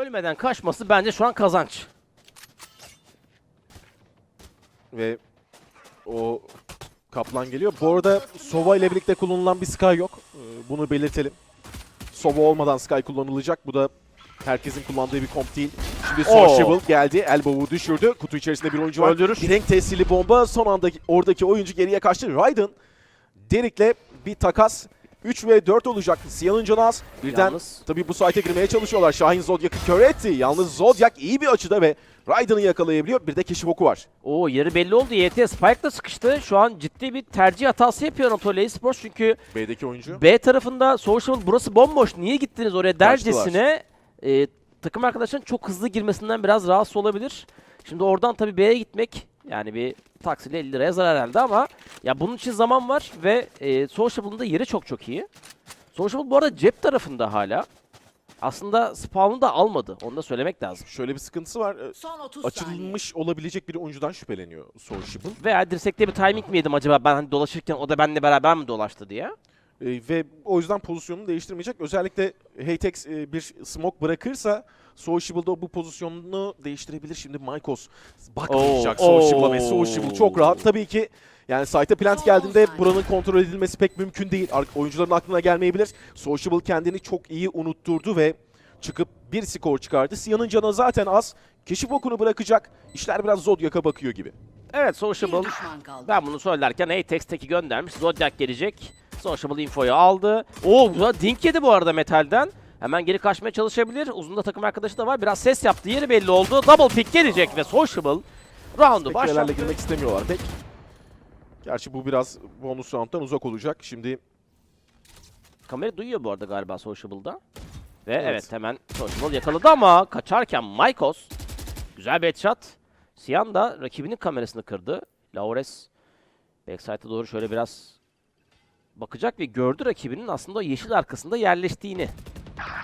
ölmeden kaçması bence şu an kazanç. Ve o kaplan geliyor. Bu arada Sova ile birlikte kullanılan bir Sky yok. Ee, Bunu belirtelim. Sova olmadan Sky kullanılacak. Bu da herkesin kullandığı bir komp değil. Şimdi Oo. Sociable geldi. Elbow'u düşürdü. Kutu içerisinde bir oyuncu var. Öldürür. Bir renk tesirli bomba. Son anda oradaki oyuncu geriye kaçtı. Raiden Derik'le bir takas. 3 ve 4 olacak. Siyan'ın az. Birden Yalnız tabii bu site'e girmeye çalışıyorlar. Şahin Zodiac'ı kör etti. Yalnız Zodiac iyi bir açıda ve Raiden'ı yakalayabiliyor. Bir de keşif oku var. o yeri belli oldu. YT Spike'la sıkıştı. Şu an ciddi bir tercih hatası yapıyor Anatolia Esports çünkü B'deki oyuncu. B tarafında Social burası bomboş. Niye gittiniz oraya dercesine e, takım arkadaşların çok hızlı girmesinden biraz rahatsız olabilir. Şimdi oradan tabii B'ye gitmek yani bir taksiyle 50 liraya zarar herhalde ama ya bunun için zaman var ve e, Sociable'ın da yeri çok çok iyi. Sociable bu arada cep tarafında hala. Aslında spawn'u da almadı. Onu da söylemek lazım. Şöyle bir sıkıntısı var. Ee, Son 30 saniye. Açılmış olabilecek bir oyuncudan şüpheleniyor Sociable. Veya dirsekte bir timing mi yedim acaba ben hani dolaşırken o da benimle beraber mi dolaştı diye. Ee, ve o yüzden pozisyonunu değiştirmeyecek. Özellikle Haytex e, bir smoke bırakırsa Sociable da bu pozisyonunu değiştirebilir. Şimdi Maikos bakmayacak Oo, Sociable'a ve oo. Sociable çok rahat. Tabii ki yani site'e plant geldiğinde buranın kontrol edilmesi pek mümkün değil. Ar- Oyuncuların aklına gelmeyebilir. Sociable kendini çok iyi unutturdu ve çıkıp bir skor çıkardı. Siyan'ın canı zaten az. Keşif okunu bırakacak. İşler biraz Zodiac'a bakıyor gibi. Evet Sociable. Ben bunu söylerken Atex teki göndermiş. Zodiac gelecek. Sociable infoyu aldı. Oo bu da Dink yedi bu arada metalden. Hemen geri kaçmaya çalışabilir. Uzunda takım arkadaşı da var. Biraz ses yaptı. Yeri belli oldu. Double pick gelecek ve Sociable roundu başlattı. girmek istemiyorlar pek. Gerçi bu biraz bonus round'dan uzak olacak. Şimdi Kamera duyuyor bu arada galiba Sociable'da. Ve evet. Evet. hemen Sociable yakaladı ama kaçarken Maikos güzel bir headshot. Siyan da rakibinin kamerasını kırdı. Laures backside'a doğru şöyle biraz bakacak ve gördü rakibinin aslında o yeşil arkasında yerleştiğini.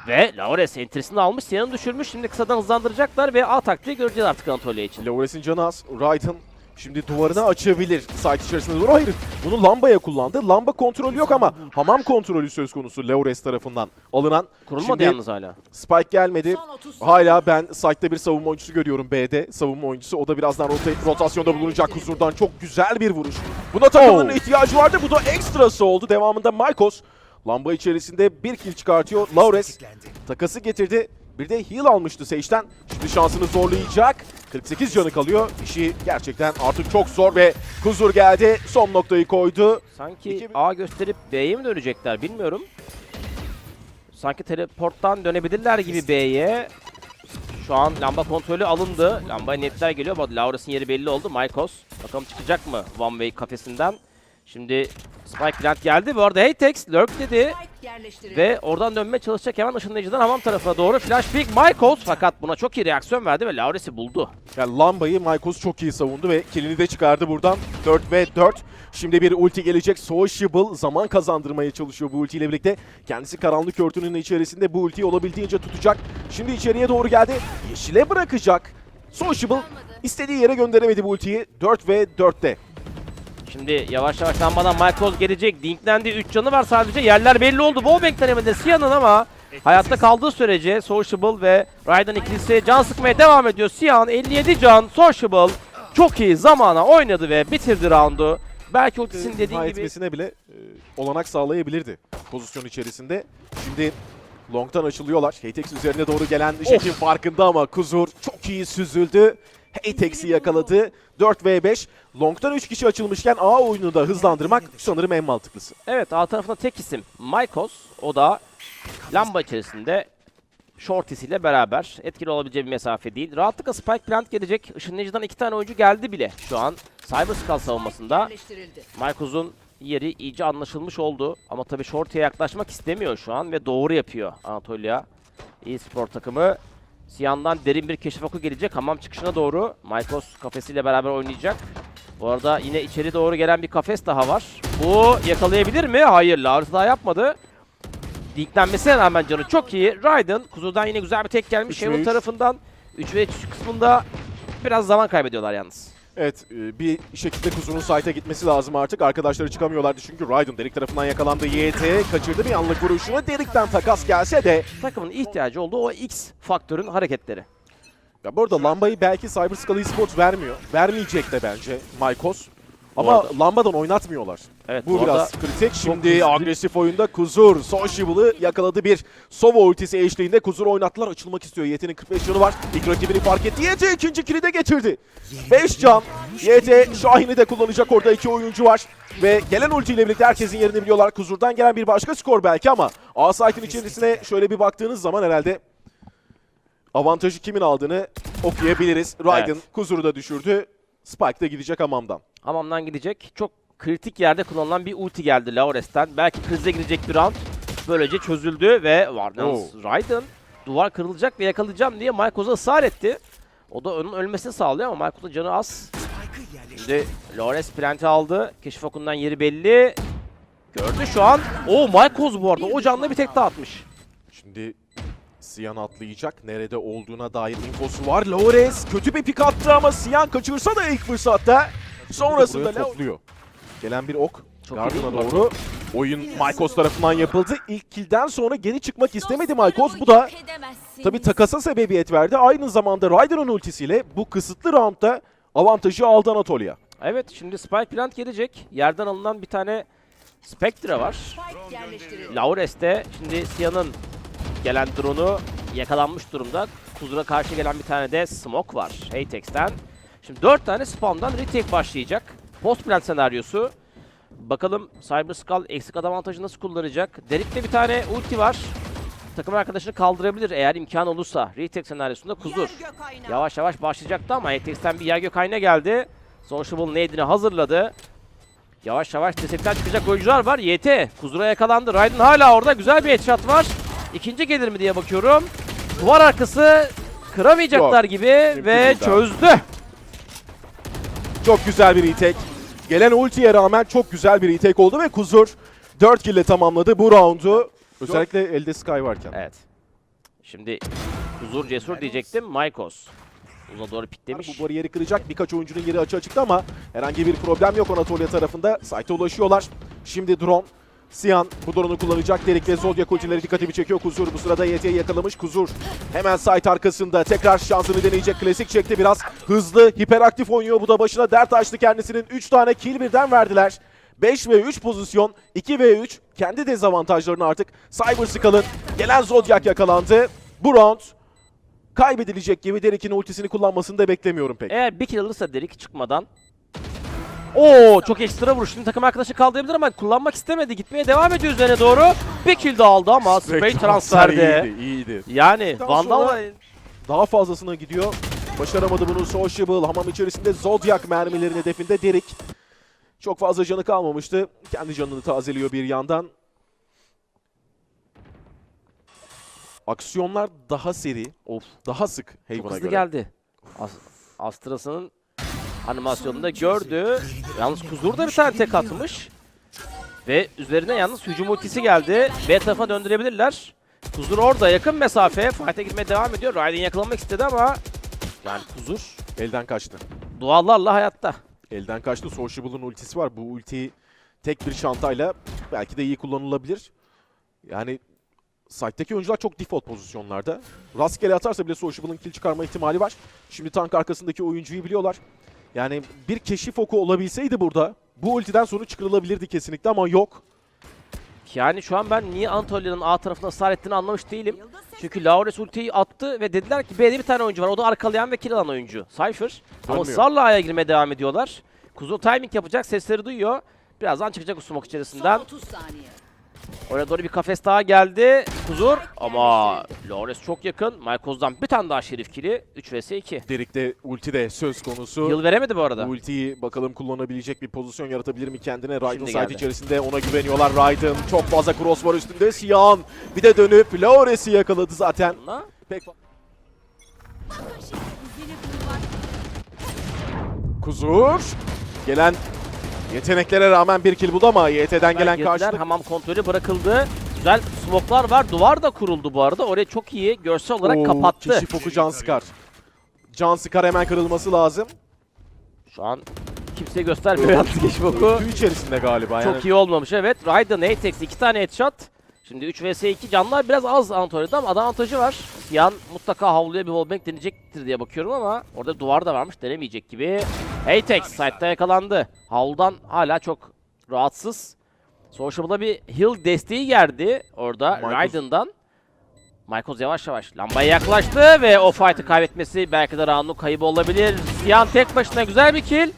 Ve Laures entrisini almış, Siyan'ı düşürmüş. Şimdi kısadan hızlandıracaklar ve A taktiği göreceğiz artık Anatolia için. Laures'in canı az. Raiden şimdi duvarını açabilir site içerisinde doğru. Hayır bunu lambaya kullandı. Lamba kontrolü yok ama hamam kontrolü söz konusu Laures tarafından alınan. Kurulmadı Şimdi yalnız hala. Spike gelmedi. Son 30 saniye. Hala ben site'de bir savunma oyuncusu görüyorum B'de. Savunma oyuncusu. O da birazdan rota- rotasyonda bulunacak huzurdan. Çok güzel bir vuruş. Buna takımların Oh. ihtiyacı vardı. Bu da ekstrası oldu. Devamında Maikos lamba içerisinde bir kill çıkartıyor. Laures takası getirdi. Bir de heal almıştı Sage'den. Şimdi şansını zorlayacak. 48 canı kalıyor. İşi gerçekten artık çok zor ve huzur geldi. Son noktayı koydu. Sanki İki- A gösterip B'ye mi dönecekler bilmiyorum. Sanki teleporttan dönebilirler gibi B'ye. Şu an lamba kontrolü alındı. Lambaya netler geliyor. Bak Lauras'ın yeri belli oldu. Maikos. Bakalım çıkacak mı One Way kafesinden. Şimdi Spike Plant geldi. Bu arada Heytex lurk dedi. Ve oradan dönmeye çalışacak hemen ışınlayıcıdan hamam tarafına doğru. Flash pick Maikos. Fakat buna çok iyi reaksiyon verdi ve Laures'i buldu. Yani Lamba'yı Maikos çok iyi savundu ve killini de çıkardı buradan. 4 ve 4. Şimdi bir ulti gelecek. Sociable zaman kazandırmaya çalışıyor bu ultiyle birlikte. Kendisi karanlık örtünün içerisinde bu ultiyi olabildiğince tutacak. Şimdi içeriye doğru geldi. Yeşile bırakacak. Sociable istediği yere gönderemedi bu ultiyi. 4 ve 4'te. Şimdi yavaş yavaş lambadan Michael gelecek. Dinklendi 3 canı var sadece. Yerler belli oldu. Wallbang denemede Sia'nın ama hayatta kaldığı sürece Sociable ve Raiden ikilisi can sıkmaya devam ediyor. Sian 57 can. Sociable çok iyi zamana oynadı ve bitirdi roundu. Belki ultisinin dediğin İmha gibi etmesine bile e, olanak sağlayabilirdi pozisyon içerisinde. Şimdi long'tan açılıyorlar. Hatex üzerine doğru gelen Jack'in farkında ama Kuzur çok iyi süzüldü. Hatex'i yakaladı. 4 v 5. Long'tan 3 kişi açılmışken A oyununu da hızlandırmak sanırım en mantıklısı. Evet A tarafında tek isim Maikos. O da lamba içerisinde Shorties ile beraber etkili olabileceği bir mesafe değil. Rahatlıkla Spike Plant gelecek. Işınlayıcıdan iki tane oyuncu geldi bile şu an. Cyber Skull savunmasında. Marcos'un yeri iyice anlaşılmış oldu. Ama tabii Shorty'ye yaklaşmak istemiyor şu an ve doğru yapıyor Anatolia. e-spor takımı. Siyan'dan derin bir keşif oku gelecek. Hamam çıkışına doğru. Maikos kafesiyle beraber oynayacak. Bu arada yine içeri doğru gelen bir kafes daha var. Bu yakalayabilir mi? Hayır. Lars daha yapmadı. Dinklenmesine rağmen canı çok iyi. Raiden kuzudan yine güzel bir tek gelmiş. Üç. tarafından 3 ve 3 kısmında biraz zaman kaybediyorlar yalnız. Evet e, bir şekilde Kuzu'nun site'a gitmesi lazım artık. Arkadaşları çıkamıyorlardı çünkü Raiden Derek tarafından yakalandı. YT kaçırdı bir anlık vuruşunu. Derik'ten takas gelse de Takımın ihtiyacı olduğu o X faktörün hareketleri. Ya bu arada lambayı belki CyberSkull Esports vermiyor. Vermeyecek de bence Maykos. Ama arada- lambadan oynatmıyorlar. Evet Bu bu biraz kritik. Şimdi agresif oyunda Kuzur Sociable'ı yakaladı bir Sova ultisi eşliğinde. Kuzur oynattılar. Açılmak istiyor. YT'nin 45 canı var. İlk rakibini fark etti. YT ikinci kili de getirdi. 5 can. YT Şahin'i de kullanacak. Orada iki oyuncu var. Ve gelen ultiyle birlikte herkesin yerini biliyorlar. Kuzur'dan gelen bir başka skor belki ama A site'in içerisine şöyle bir baktığınız zaman herhalde avantajı kimin aldığını okuyabiliriz. Raiden Evet. Kuzur'u da düşürdü. Spike de gidecek hamamdan. Hamamdan gidecek. Çok kritik yerde kullanılan bir ulti geldi Laures'ten. Belki krize girecek bir round. Böylece çözüldü ve var yalnız Raiden duvar kırılacak ve yakalayacağım diye Michael'a ısrar etti. O da onun ölmesini sağlıyor ama Michael'ın canı az. Şimdi Laures planti aldı. Keşif okundan yeri belli. Gördü şu an. O Michael bu arada. O canlı bir tek daha atmış. Şimdi Siyan atlayacak. Nerede olduğuna dair infosu var. Lores kötü bir pik attı ama Siyan kaçırsa da ilk fırsatta. Sonrasında Buraya topluyor. Gelen bir ok. Çok doğru. Oyun Maykos tarafından yapıldı. İlk kilden sonra geri çıkmak istemedi Maykos. Bu da tabi takasa sebebiyet verdi. Aynı zamanda Raiden'ın ultisiyle bu kısıtlı roundda avantajı aldı Anatolia. Evet şimdi Spike plant gelecek. Yerden alınan bir tane Spectre var. Laures'te şimdi Sia'nın gelen drone'u yakalanmış durumda. Kuzura karşı gelen bir tane de Smoke var Haytex'ten. Şimdi 4 tane spawn'dan retake başlayacak. Post plant senaryosu. Bakalım Cyber Skull eksik adam avantajı nasıl kullanacak? Derik'te bir tane ulti var. Takım arkadaşını kaldırabilir eğer imkan olursa. Retake senaryosunda Kuzur. Yavaş yavaş başlayacaktı ama Haytex'ten bir yer gök ayna geldi. Sociable nade'ini hazırladı. Yavaş yavaş cesetten çıkacak oyuncular var. YT Kuzur'a yakalandı. Raiden hala orada. Güzel bir headshot var. İkinci gelir mi diye bakıyorum. Duvar arkası kıramayacaklar Yok, gibi ve çözdü. Çok güzel bir retake. Gelen ultiye rağmen çok güzel bir retake oldu ve Kuzur 4 kill ile tamamladı bu roundu. Özellikle elde Sky varken. Evet. Şimdi Kuzur cesur diyecektim. Maykos. Uza doğru piklemiş. Bu bariyeri kıracak. Birkaç oyuncunun yeri açığa çıktı ama herhangi bir problem yok Anatolia tarafında. Site'e ulaşıyorlar. Şimdi drone. Siyan bu drone'u kullanacak. Derik ve Zodiac ultileri dikkatimi çekiyor. Kuzur bu sırada YT'yi yakalamış. Kuzur hemen site arkasında tekrar şansını deneyecek. Klasik çekti biraz. Hızlı, hiperaktif oynuyor. Bu da başına dert açtı kendisinin. 3 tane kill birden verdiler. 5 ve 3 pozisyon, 2 ve 3 kendi dezavantajlarını artık Cyber Skull'ın gelen Zodiac yakalandı. Bu round kaybedilecek gibi Derik'in ultisini kullanmasını da beklemiyorum pek. Eğer bir kill alırsa Derik çıkmadan Oo çok ekstra vuruş. Şimdi takım arkadaşı kaldırabilir ama kullanmak istemedi. Gitmeye devam ediyor üzerine doğru. Bir kill de aldı ama spray transferde. iyiydi, iyiydi. Yani Daha Vandal sonra- Daha fazlasına gidiyor. Başaramadı bunu Sociable. Hamam içerisinde Zodiac mermilerin hedefinde Derik. Çok fazla canı kalmamıştı. Kendi canını tazeliyor bir yandan. Aksiyonlar daha seri, Of daha sık çok Haven'a hızlı göre. geldi. As Astra'sının animasyonunda gördü. Yalnız Kuzur da bir tane tek atmış. Ve üzerine yalnız hücum ultisi geldi. B tarafa döndürebilirler. Kuzur orada yakın mesafe. Fight'e gitmeye devam ediyor. Raiden yakalanmak istedi ama yani Kuzur Elden kaçtı. dualarla hayatta. Elden kaçtı. Sociable'ın ultisi var. Bu ultiyi tek bir şantayla belki de iyi kullanılabilir. Yani site'deki oyuncular çok default pozisyonlarda. Rastgele atarsa bile Sociable'ın kill çıkarma ihtimali var. Şimdi tank arkasındaki oyuncuyu biliyorlar. Yani bir keşif oku olabilseydi burada bu ultiden sonra çıkarılabilirdi kesinlikle ama yok. Yani şu an ben niye Anatolia'nın A tarafına ısrar ettiğini anlamış değilim. Çünkü Laures ultiyi attı ve dediler ki B'de bir tane oyuncu var. O da arkalayan ve kill alan oyuncu. Cypher. Ama ısrarla A'ya girmeye devam ediyorlar. Kuzu timing yapacak. Sesleri duyuyor. Birazdan çıkacak o smoke içerisinden. 30 saniye. Oraya doğru bir kafes daha geldi. Kuzur ama Laures çok yakın. Michael'dan bir tane daha şerif kili. 3 vs 2. Derik'te ulti de söz konusu. Yıl veremedi bu arada. Ultiyi bakalım kullanabilecek bir pozisyon yaratabilir mi kendine? Raiden geldi. içerisinde ona güveniyorlar. Raiden çok fazla cross var üstünde. Siyan bir de dönüp Laures'i yakaladı zaten. Pek Kuzur gelen yeteneklere rağmen bir kill buldu ama YT'den gelen karşılık Hamam kontrolü bırakıldı. Güzel smoke'lar var. Duvar da kuruldu bu arada. Orayı çok iyi görsel olarak Oo, kapattı. Kişi foku can sıkar. Can sıkar hemen kırılması lazım. Şu an kimseye göstermiyor yalnız. Tüy içerisinde galiba yani. Çok iyi olmamış evet. Raiden, Atex iki tane headshot. Şimdi 3 vs 2 canlar biraz az Anatolia'da ama avantajı var. Yan mutlaka havluya bir wallbang deneyecektir diye bakıyorum ama orada duvar da varmış denemeyecek gibi. Atex side'da yakalandı. Havludan hala çok rahatsız. Sociable'a bir heal desteği geldi orada Michael- Raiden'dan. Michaels yavaş yavaş lambaya yaklaştı ve o fight'ı kaybetmesi belki de round'un kaybı olabilir. Siyan tek başına güzel bir kill.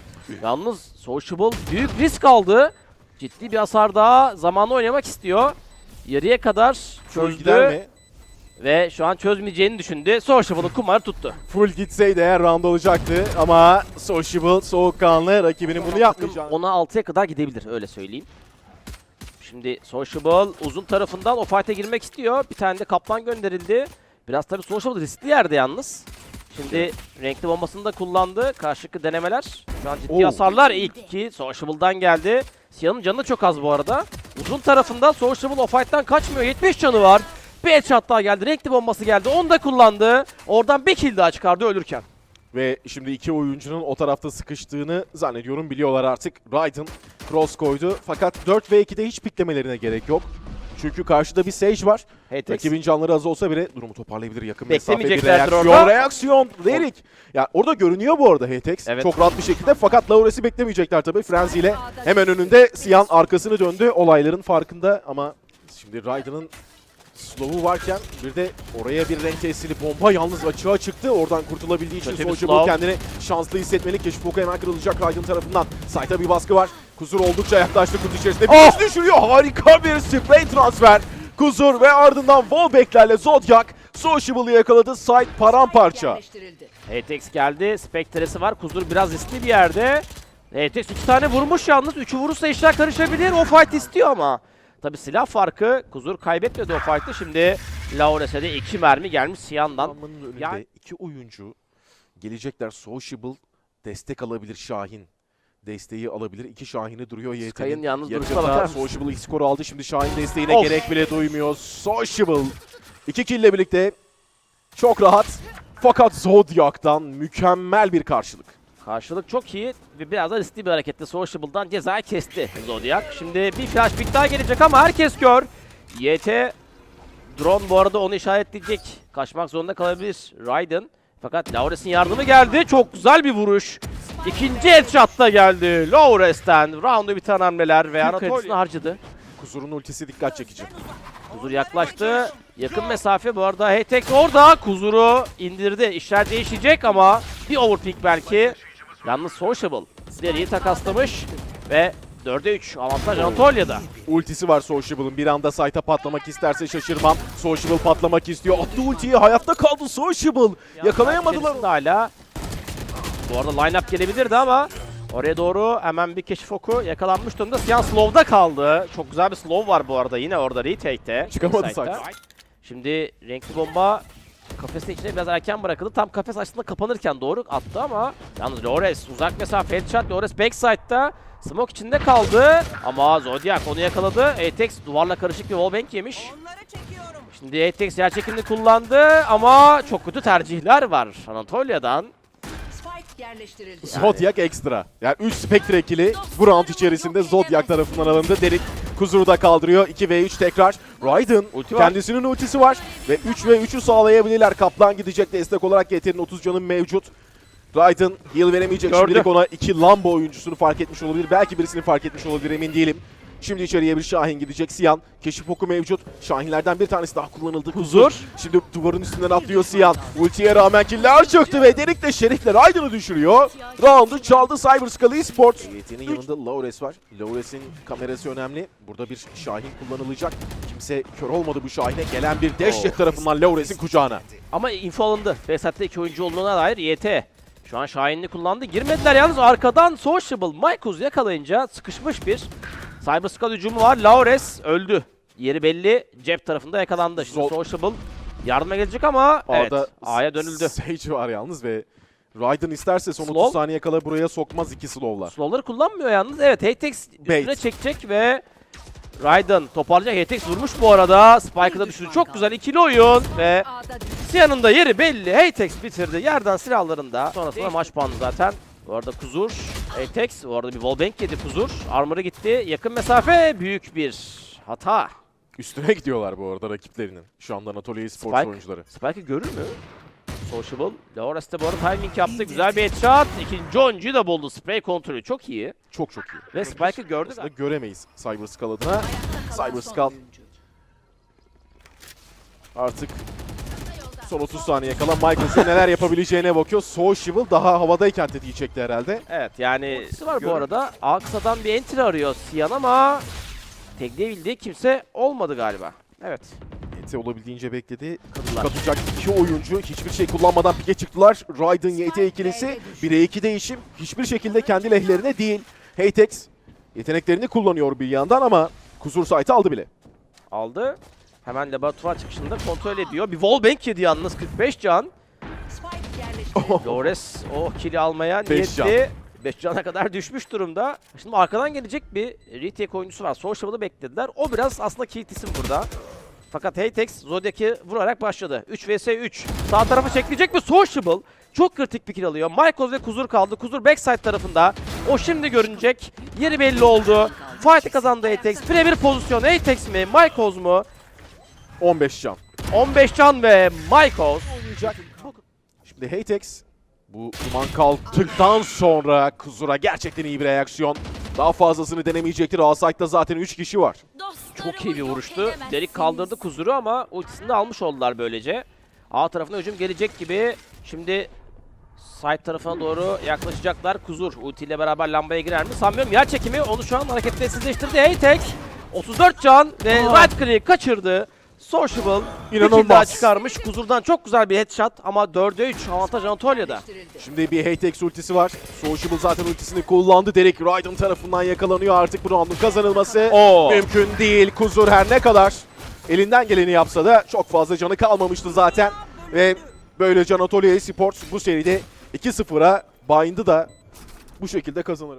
Yalnız Sociable büyük risk aldı. Ciddi bir hasar daha zamanla oynamak istiyor. Yarıya kadar Full gider çözdü mi? ve şu an çözmeyeceğini düşündü. Sociable'ın kumarı tuttu. Full gitseydi eğer round olacaktı ama Sociable soğukkanlı rakibinin bunu Takım yapmayacağını. 10'a 6'ya kadar gidebilir öyle söyleyeyim. Şimdi Sociable uzun tarafından o fight'e girmek istiyor. Bir tane de kaplan gönderildi. Biraz tabii Sociable riskli yerde yalnız. Şimdi renkli bombasını da kullandı. Karşılıklı denemeler. Şu an ciddi Oo. hasarlar. İlk iki Sociable'dan geldi. Siyah'ın canı da çok az bu arada. Uzun tarafında Sociable o fight'tan kaçmıyor. 70 canı var. Bir headshot daha geldi. Renkli bombası geldi. Onu da kullandı. Oradan bir kill daha çıkardı ölürken. Ve şimdi iki oyuncunun o tarafta sıkıştığını zannediyorum biliyorlar artık. Raiden cross koydu fakat 4 ve 2'de hiç piklemelerine gerek yok. Çünkü karşıda bir Sage var. Hatex. Rakibin canları az olsa bile durumu toparlayabilir. Yakın mesafe bir reaksiyon. orada. Reaksiyon. Derik. Ya orada görünüyor bu arada Hatex. Evet. Çok rahat bir şekilde fakat Laures'i beklemeyecekler tabii. Frenzy ile hemen önünde Siyan arkasını döndü. Olayların farkında ama şimdi Raiden'ın slow'u varken bir de oraya bir renk tesiri bomba yalnız açığa çıktı. Oradan kurtulabildiği için slow. kendini şanslı hissetmeli. Keşif oku hemen kırılacak Raiden tarafından. Site'a bir baskı var. Kuzur oldukça yaklaştı kutu içerisinde. Bir Oh! düşürüyor. Harika bir spray transfer. Kuzur ve ardından wallback'lerle Zodiac Sociable'ı yakaladı. Site paramparça. HTX geldi. Spectre'si var. Kuzur biraz riskli bir yerde. HTX iki tane vurmuş yalnız. Üçü vurursa işler karışabilir. O fight istiyor ama. Tabi silah farkı. Kuzur kaybetmedi o fight'ı. Şimdi Laures'e de iki mermi gelmiş Siyan'dan. Önünde Yani- iki oyuncu gelecekler. Sociable destek alabilir Şahin. Desteği alabilir. İki Şahin'i duruyor YT'nin. Sky'ın yalnız duruşuna bakar mısın? Sociable ilk skoru aldı. Şimdi Şahin desteğine Of. gerek bile duymuyor. Sociable iki kill ile birlikte çok rahat. Fakat Zodiac'tan mükemmel bir karşılık. Karşılık çok iyi ve biraz da riskli bir hareketle Sociable'dan cezayı kesti Zodiac. Şimdi bir flash pick daha gelecek ama herkes kör. YT drone bu arada onu işaretleyecek. Kaçmak zorunda kalabilir Raiden. Fakat Laures'in yardımı geldi. Çok güzel bir vuruş. İkinci headshot da geldi Laures'ten. Round'u biten hamleler ve. Anatolia'sını harcadı. Kuzur'un ultisi dikkat çekici. Kuzur yaklaştı. Yakın mesafe bu arada. Heytek orada. Kuzur'u indirdi. İşler değişecek ama bir overpick belki. Yalnız Sociable. Deriyi takaslamış ve 4'e 3 avantaj Anatolia'da. Ultisi var Sociable'ın. Bir anda site'a patlamak isterse şaşırmam. Sociable patlamak istiyor. Attı ultiyi. Hayatta kaldı Sociable. Yakalayamadılar. Hala. Bu arada line-up gelebilirdi ama oraya doğru hemen bir keşif oku yakalanmış durumda. Siyan slow'da kaldı. Çok güzel bir slow var bu arada yine orada retake'te. Çıkamadı site. Şimdi renkli bomba kafesin içine biraz erken bırakıldı. Tam kafes aslında kapanırken doğru attı ama yalnız Lores uzak mesafe headshot. Lores backside'da smoke içinde kaldı ama Zodiac onu yakaladı. Atex duvarla karışık bir wallbang yemiş. Şimdi Atex yer çekimini kullandı ama çok kötü tercihler var Anatolia'dan. Yerleştirildi. Zodiac ekstra. Yani 3 Spectre ikili bu round içerisinde Zodiac tarafından alındı. Derik Kuzur'u da kaldırıyor. 2v3 tekrar. Raiden Ulti var. kendisinin ultisi var. Ve 3v3'ü sağlayabilirler. Kaplan gidecek destek olarak GT'nin 30 canı mevcut. Raiden heal veremeyecek. Gördü. Şimdilik ona iki Lambo oyuncusunu fark etmiş olabilir. Belki birisini fark etmiş olabilir emin değilim. Şimdi içeriye bir Şahin gidecek. Siyan keşif oku mevcut. Şahinlerden bir tanesi daha kullanıldı. Kuzur. Şimdi duvarın üstünden atlıyor Siyan. Ultiye rağmen killer çıktı ve Derik de Şerif'le Raiden'ı düşürüyor. Round'u çaldı Cyber Skull Esports. YT'nin yanında Laures var. Laures'in kamerası önemli. Burada bir Şahin kullanılacak. Kimse kör olmadı bu Şahin'e. Gelen bir dehşet tarafından Laures'in kucağına. Ama info alındı. Fesat'ta iki oyuncu olduğuna dair YT. Şu an Şahin'i kullandı. Girmediler yalnız arkadan Sociable Michaels yakalayınca sıkışmış bir Cyber Skull hücumu var. Laures öldü. Yeri belli. Cep tarafında yakalandı. Şimdi Zor- Sociable yardıma gelecek ama evet A'da A'ya dönüldü. Sage var yalnız ve Raiden isterse son Slow. 30 saniye kala buraya sokmaz iki slow'lar. Slow'ları kullanmıyor yalnız. Evet Hatex üstüne Bait. çekecek ve Raiden toparlayacak. Hatex vurmuş bu arada. Spike'ı da düşürdü. Çok güzel ikili oyun ve. Siyan'ın da yeri belli. Hatex bitirdi. Yerden silahlarında. Sonrasında maç puanı zaten Bu arada Kuzur, Atex, bu arada bir wallbang yedi Kuzur. Armor'ı gitti. Yakın mesafe büyük bir hata. Üstüne gidiyorlar bu arada rakiplerinin. Şu anda Anatolia Esports Spike. oyuncuları. Spike'ı görür mü? Sociable. Laures de bu arada timing yaptı. Güzel bir headshot. İkinci oyuncuyu da buldu. Spray kontrolü çok iyi. Çok çok iyi. Ve Spike'ı gördü. Aslında göremeyiz Cyber Skull adına. Cyber Skull artık son 30 saniye kala Michaels'ın neler yapabileceğine bakıyor. Sociable daha havadayken tetiği çekti herhalde. Evet yani var bu Görün. arada. A kısadan bir entry arıyor Siyan ama tekleyebildiği kimse olmadı galiba. Evet. Ete olabildiğince bekledi. Kadılar. Katacak iki oyuncu hiçbir şey kullanmadan pike çıktılar. Raiden YT ikilisi 1'e 2 değişim. Hiçbir şekilde kendi lehlerine değil. Heytex yeteneklerini kullanıyor bir yandan ama Kuzur site'ı aldı bile. Aldı. Hemen laboratuvar çıkışında kontrol ediyor. Bir wallbang yedi yalnız 45 can. Spike yerleştirildi. Lores o kili almaya Beş niyetli. 5 cana kadar düşmüş durumda. Şimdi arkadan gelecek bir retake oyuncusu var. Sociable'ı beklediler. O biraz aslında kilit isim burada. Fakat Heytex Zodiac'i vurarak başladı. 3 vs 3. Sağ tarafı çekleyecek mi? Sociable çok kritik bir kill alıyor. Michaels ve Kuzur kaldı. Kuzur backside tarafında. O şimdi görünecek. Yeri belli oldu. Fight'ı kazandı Heytex. Birebir pozisyon. Heytex mi? Michaels mu? 15 can. 15 can ve Michaels. olmayacak. Şimdi Heytex bu duman kalktıktan sonra Kuzur'a gerçekten iyi bir reaksiyon. Daha fazlasını denemeyecektir. A-Site'da zaten 3 kişi var. Çok iyi bir vuruştu. Derik kaldırdı Kuzur'u ama ultisini de almış oldular böylece. A tarafına hücum gelecek gibi. Şimdi side tarafına doğru yaklaşacaklar. Kuzur ultiyle beraber lambaya girer mi? Sanmıyorum. Yer çekimi onu şu an hareketsizleştirdi. Heytek 34 can ve Aa. right click kaçırdı. Sociable bir İnanılmaz. daha çıkarmış. Kuzur'dan çok güzel bir headshot ama 4'e 3 avantaj Anatolia'da. Şimdi bir Heytex ultisi var. Sociable zaten ultisini kullandı. Derek Raiden tarafından yakalanıyor. Artık bu roundun kazanılması Oo. mümkün değil. Kuzur her ne kadar elinden geleni yapsa da çok fazla canı kalmamıştı zaten. Ve böylece Anatolia Esports bu seride 2-0'a bind'ı da bu şekilde kazanır.